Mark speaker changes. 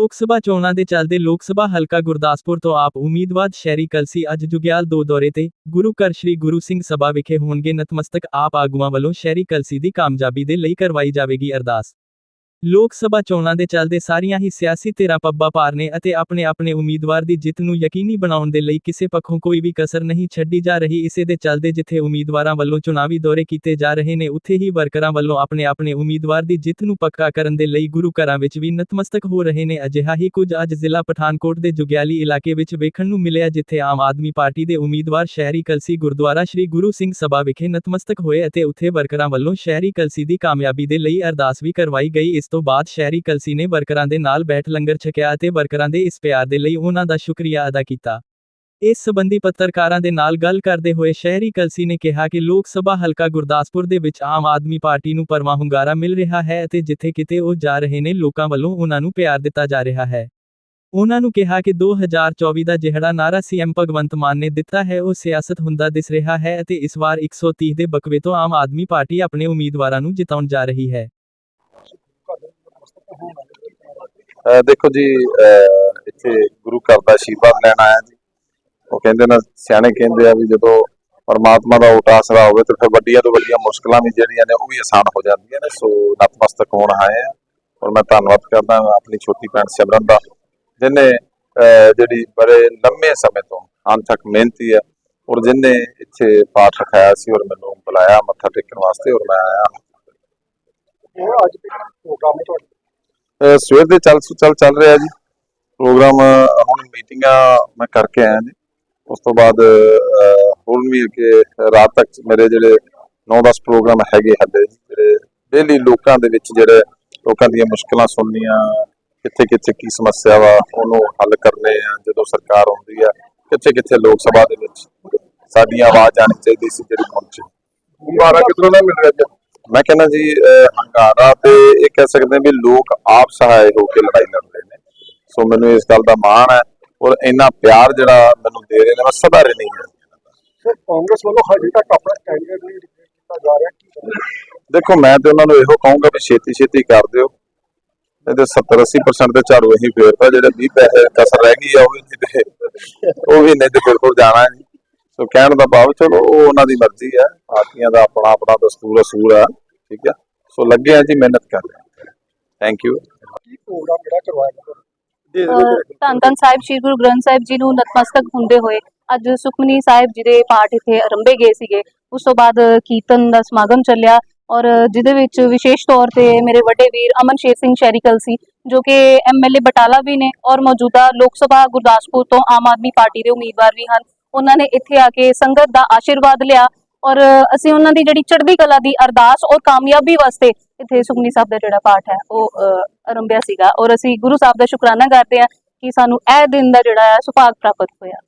Speaker 1: ਲੋਕ ਸਭਾ ਚੋਣਾਂ ਦੇ ਚੱਲਦੇ ਲੋਕ ਸਭਾ ਹਲਕਾ ਗੁਰਦਾਸਪੁਰ ਤੋਂ ਆਪ ਉਮੀਦਵਾਰ ਸ਼ਹਿਰੀ ਕਲਸੀ ਅੱਜ ਜੁਗਿਆਲ ਦੋ ਦੌਰੇ ਤੇ ਗੁਰੂ ਘਰ ਸ੍ਰੀ ਗੁਰੂ ਸਿੰਘ ਸਭਾ ਵਿਖੇ ਹੋਣਗੇ ਨਤਮਸਤਕ ਆਪ ਆਗੂਆਂ ਵੱਲੋਂ ਸ਼ਹਿਰੀ ਕਲਸੀ ਦੀ ਕਾਮਯਾਬੀ ਦੇ ਲਈ ਕਰਵਾਈ ਜਾਵੇਗੀ ਅਰਦਾਸ। ਲੋਕ ਸਭਾ ਚੋਣਾਂ ਦੇ ਚੱਲਦੇ ਸਾਰੀਆਂ ਹੀ ਸਿਆਸੀ ਧਿਰਾਂ ਪੱਬਾਂ ਭਾਰ ਨੇ ਅਤੇ ਆਪਣੇ ਆਪਣੇ ਉਮੀਦਵਾਰ ਦੀ ਜਿੱਤ ਨੂੰ ਯਕੀਨੀ ਬਣਾਉਣ ਦੇ ਲਈ ਕਿਸੇ ਪੱਖੋਂ ਕੋਈ ਵੀ ਕਸਰ ਨਹੀਂ ਛੱਡੀ ਜਾ ਰਹੀ। ਇਸੇ ਦੇ ਚੱਲਦੇ ਜਿੱਥੇ ਉਮੀਦਵਾਰਾਂ ਵੱਲੋਂ ਚੁਣਾਵੀ ਦੌਰੇ ਕੀਤੇ ਜਾ ਰਹੇ ਨੇ, ਉੱਥੇ ਹੀ ਵਰਕਰਾਂ ਵੱਲੋਂ ਆਪਣੇ ਆਪਣੇ ਉਮੀਦਵਾਰ ਦੀ ਜਿੱਤ ਨੂੰ ਪੱਕਾ ਕਰਨ ਦੇ ਲਈ ਗੁਰੂ ਘਰਾਂ ਵਿੱਚ ਵੀ ਨਤਮਸਤਕ ਹੋ ਰਹੇ ਨੇ। ਅਜਿਹਾ ਹੀ ਕੁਝ ਅੱਜ ਜ਼ਿਲ੍ਹਾ ਪਠਾਨਕੋਟ ਦੇ ਜੁਗਿਆਲੀ ਇਲਾਕੇ ਵਿੱਚ ਵੇਖਣ ਨੂੰ ਮਿਲਿਆ, ਜਿੱਥੇ ਆਮ ਆਦਮੀ ਪਾਰਟੀ ਦੇ ਉਮੀਦਵਾਰ ਸ਼ਹਿਰੀ ਕਲਸੀ ਗੁਰਦੁਆਰਾ ਸ੍ਰੀ ਗੁਰੂ ਸਿੰਘ ਸਭਾ ਵਿਖੇ ਨਤਮਸਤਕ ਹੋਏ ਅਤੇ ਉੱਥੇ ਵਰਕਰਾਂ ਵੱਲੋਂ ਸ਼ਹਿਰੀ ਕਲਸੀ ਦੀ ਕਾਮਯਾਬੀ ਦੇ ਲਈ ਅਰਦਾਸ ਵੀ ਕਰਵਾਈ ਗਈ। ਇਸ ਤੋਂ ਬਾਅਦ ਸ਼ਹਿਰੀ ਕਲਸੀ ਨੇ ਵਰਕਰਾਂ ਦੇ ਨਾਲ ਬੈਠ ਲੰਗਰ ਛਕਿਆ ਅਤੇ ਵਰਕਰਾਂ ਦੇ ਇਸ ਪਿਆਰ ਦੇ ਲਈ ਉਹਨਾਂ ਦਾ ਸ਼ੁਕਰੀਆ ਅਦਾ ਕੀਤਾ। ਇਸ ਸਬੰਧੀ ਪੱਤਰਕਾਰਾਂ ਦੇ ਨਾਲ ਗੱਲ ਕਰਦੇ ਹੋਏ ਸ਼ਹਿਰੀ ਕਲਸੀ ਨੇ ਕਿਹਾ ਕਿ ਲੋਕ ਸਭਾ ਹਲਕਾ ਗੁਰਦਾਸਪੁਰ ਦੇ ਵਿੱਚ ਆਮ ਆਦਮੀ ਪਾਰਟੀ ਨੂੰ ਪਰਮਾ ਹੁੰਗਾਰਾ ਮਿਲ ਰਿਹਾ ਹੈ ਅਤੇ ਜਿੱਥੇ ਕਿਤੇ ਉਹ ਜਾ ਰਹੇ ਨੇ ਲੋਕਾਂ ਵੱਲੋਂ ਉਹਨਾਂ ਨੂੰ ਪਿਆਰ ਦਿੱਤਾ ਜਾ ਰਿਹਾ ਹੈ। ਉਹਨਾਂ ਨੂੰ ਕਿਹਾ ਕਿ 2024 ਦਾ ਜਿਹੜਾ ਨਾਰਾ ਸੀਐਮ ਭਗਵੰਤ ਮਾਨ ਨੇ ਦਿੱਤਾ ਹੈ, ਉਹ ਸਿਆਸਤ ਹੁੰਦਾ ਦਿਸ ਰਿਹਾ ਹੈ ਅਤੇ ਇਸ ਵਾਰ 130 ਦੇ ਬਕਵੇ ਤੋਂ ਆਮ ਆਦਮੀ ਪਾਰਟੀ ਆਪਣੇ ਉਮੀਦਵਾਰਾਂ ਨੂੰ ਜਿਤਾਉਣ ਜਾ ਰਹੀ ਹੈ।
Speaker 2: ਦੇਖੋ ਜੀ ਇੱਥੇ ਗੁਰੂ ਘਰ ਦਾ ਆਸ਼ੀਰਵਾਦ ਲੈਣ ਆਇਆ ਜੀ। ਉਹ ਕਹਿੰਦੇ ਨਾ, ਸਿਆਣੇ ਕਹਿੰਦੇ ਆ ਵੀ ਜਦੋਂ ਪਰਮਾਤਮਾ ਦਾ ਓਟ ਆਸਰਾ ਹੋਵੇ ਤਾਂ ਫਿਰ ਵੱਡੀਆਂ ਤੋਂ ਵੱਡੀਆਂ ਮੁਸ਼ਕਲਾਂ ਵੀ ਜਿਹੜੀਆਂ ਨੇ ਉਹ ਵੀ ਆਸਾਨ ਹੋ ਜਾਂਦੀਆਂ ਨੇ। ਸੋ ਨਤਮਸਤਕ ਹੋਣ ਆਏ ਆ। ਔਰ ਮੈਂ ਧੰਨਵਾਦ ਕਰਦਾ ਆਪਣੀ ਛੋਟੀ ਭੈਣ ਸਿਮਰਨ ਦਾ, ਜਿਹਨੇ, ਅਹ ਜਿਹੜੀ ਬੜੇ ਲੰਮੇ ਸਮੇਂ ਤੋਂ ਅੰਤ ਮਿਹਨਤੀ ਹੈ ਔਰ ਜਿਹਨੇ ਇੱਥੇ ਪਾਠ ਰਖਾਇਆ ਸੀ ਔਰ ਮੈਨੂੰ ਬੁਲਾਇਆ ਮੱਥਾ ਟੇਕਣ ਵਾਸਤੇ ਔਰ ਮੈਂ ਆਇਆ।
Speaker 3: ਇਹ ਅੱਜ ਪ੍ਰੋਗਰਾਮ ਹੈ
Speaker 2: ਸਵੇਰ ਦੇ ਚੱਲ ਚੱਲ ਚੱਲ ਰਿਹਾ ਜੀ। ਪ੍ਰੋਗਰਾਮ ਹੁਣ ਮੀਟਿੰਗਾਂ ਮੈਂ ਕਰਕੇ ਆਇਆ ਜੀ। ਉਸ ਤੋਂ ਬਾਅਦ ਹੁਣ ਵੀ ਕਿ ਰਾਤ ਤੱਕ ਮੇਰੇ ਜਿਹੜੇ 9-10 ਪ੍ਰੋਗਰਾਮ ਹੈਗੇ ਹੱਲੇ ਜਿਹੜੇ ਡੇਲੀ ਲੋਕਾਂ ਦੇ ਵਿੱਚ ਜਿਹੜੇ ਲੋਕਾਂ ਦੀਆਂ ਮੁਸ਼ਕਲਾਂ ਸੁਣਨੀਆਂ ਕਿੱਥੇ ਕਿੱਥੇ ਕੀ ਸਮੱਸਿਆ ਵਾ, ਉਹਨੂੰ ਹੱਲ ਕਰਨੇ ਆ, ਜਦੋਂ ਸਰਕਾਰ ਆਉਂਦੀ ਆ ਕਿੱਥੇ ਕਿੱਥੇ ਲੋਕ ਸਭਾ ਦੇ ਵਿੱਚ ਸਾਡੀ ਆਵਾਜ਼ ਆਣੀ ਚਾਹੀਦੀ ਸੀ ਜਿਹੜੀ ਪਹੁੰਚੇ।
Speaker 3: ਦੁਬਾਰਾ ਕਿਧਰੋਂ ਦਾ ਮਿਲ ਰਿਹਾ
Speaker 2: ਮੈਂ ਕਹਿੰਦਾ ਜੀ ਹੰਗਾਰਾ ਤੇ ਇਹ ਕਹਿ ਸਕਦੇ ਹਾਂ ਵੀ ਲੋਕ ਆਪ ਸਹਾਇ ਹੋ ਕੇ ਲੜਾਈ ਲੜ ਰਹੇ ਨੇ। ਸੋ ਮੈਨੂੰ ਇਸ ਗੱਲ ਦਾ ਮਾਣ ਹੈ ਔਰ ਇੰਨਾ ਪਿਆਰ ਜਿਹੜਾ ਮੈਨੂੰ ਦੇ ਰਹੇ ਨੇ ਮੈਂ ਸਦਾ ਨਹੀਂ ਹੈ।
Speaker 3: ਸਰ ਕਾਂਗਰਸ ਵੱਲੋਂ ਹਜੇ ਤੱਕ ਆਪਣਾ ਕੈਂਡੀਡੇਟ ਨਹੀਂ ਡਿਕਲੇਅਰ ਕੀਤਾ ਜਾ ਰਿਹਾ ਕੀ
Speaker 2: ਦੇਖੋ ਮੈਂ ਤੇ ਉਹਨਾਂ ਨੂੰ ਇਹੋ ਕਹੂੰਗਾ ਵੀ ਛੇਤੀ ਛੇਤੀ ਕਰ ਦਿਓ। ਇਹਦੇ 70 80% ਤੇ ਝਾੜੂ ਅਸੀਂ ਫੇਰਤਾ ਜਿਹੜੇ 20 ਪੈਸੇ ਕਸਰ ਰਹਿ ਗਈ ਆ ਉਹ ਵੀ ਉਹ ਵੀ ਨਹੀਂ ਤੇ ਬਿਲਕੁਲ ਜਾਣਾ ਹੈ ਸੋ ਕਹਿਣ ਦਾ ਭਾਵ ਚਲੋ ਉਹ ਉਹਨਾਂ ਦੀ ਮਰਜ਼ੀ ਹੈ ਪਾਰਟੀਆਂ ਦਾ ਆਪਣਾ ਆਪਣਾ ਦਸਤੂਰ ਅਸੂਲ ਹੈ ਠੀਕ ਹੈ? ਸੋ ਲੱਗੇ ਆ ਜੀ ਮਿਹਨਤ ਕਰ ਰਹੇ ਥੈਂਕ ਯੂ
Speaker 3: ਕੀ ਪ੍ਰੋਗਰਾਮ ਜਿਹੜਾ ਕਰਵਾਇਆ ਗਿਆ?
Speaker 4: ਅ, ਧੰਨ ਧੰਨ ਸਾਹਿਬ ਸ੍ਰੀ ਗੁਰੂ ਗ੍ਰੰਥ ਸਾਹਿਬ ਜੀ ਨੂੰ ਨਤਮਸਤਕ ਹੁੰਦੇ ਹੋਏ ਅੱਜ ਸੁਖਮਨੀ ਸਾਹਿਬ ਜੀ ਦੇ ਪਾਠ ਇੱਥੇ ਆਰੰਭੇ ਗਏ ਸੀਗੇ। ਉਸ ਤੋਂ ਬਾਅਦ ਕੀਰਤਨ ਦਾ ਸਮਾਗਮ ਚੱਲਿਆ ਔਰ ਜਿਹਦੇ ਵਿੱਚ ਵਿਸ਼ੇਸ਼ ਤੌਰ ਤੇ ਮੇਰੇ ਵੱਡੇ ਵੀਰ ਅਮਨ ਸ਼ੇਰ ਸਿੰਘ ਸ਼ੈਰੀਕਲ ਸੀ ਜੋ ਕਿ ਐਮਐਲਏ ਬਟਾਲਾ ਵੀ ਨੇ ਔਰ ਮੌਜੂਦਾ ਲੋਕ ਸਭਾ ਗੁਰਦਾਸਪੁਰ ਤੋਂ ਆਮ ਆਦਮੀ ਪਾਰਟੀ ਦੇ ਉਮੀਦਵਾਰ ਵੀ ਹਨ। ਉਹਨਾਂ ਨੇ ਇੱਥੇ ਆ ਕੇ ਸੰਗਤ ਦਾ ਆਸ਼ੀਰਵਾਦ ਲਿਆ ਔਰ ਅਸੀਂ ਉਹਨਾਂ ਦੀ ਜਿਹੜੀ ਚੜ੍ਹਦੀ ਕਲਾ ਦੀ ਅਰਦਾਸ ਔਰ ਕਾਮਯਾਬੀ ਵਾਸਤੇ ਇੱਥੇ ਸੁਖਮਨੀ ਸਾਹਿਬ ਦਾ ਜਿਹੜਾ ਪਾਠ ਹੈ ਉਹ ਅ, ਆਰੰਭਿਆ ਸੀਗਾ। ਔਰ ਅਸੀਂ ਗੁਰੂ ਸਾਹਿਬ ਦਾ ਸ਼ੁਕਰਾਨਾ ਕਰਦੇ ਹਾਂ ਕਿ ਸਾਨੂੰ ਇਹ ਦਿਨ ਦਾ ਜਿਹੜਾ ਹੈ ਸੁਭਾਗ ਪ੍ਰਾਪਤ ਹੋਇਆ।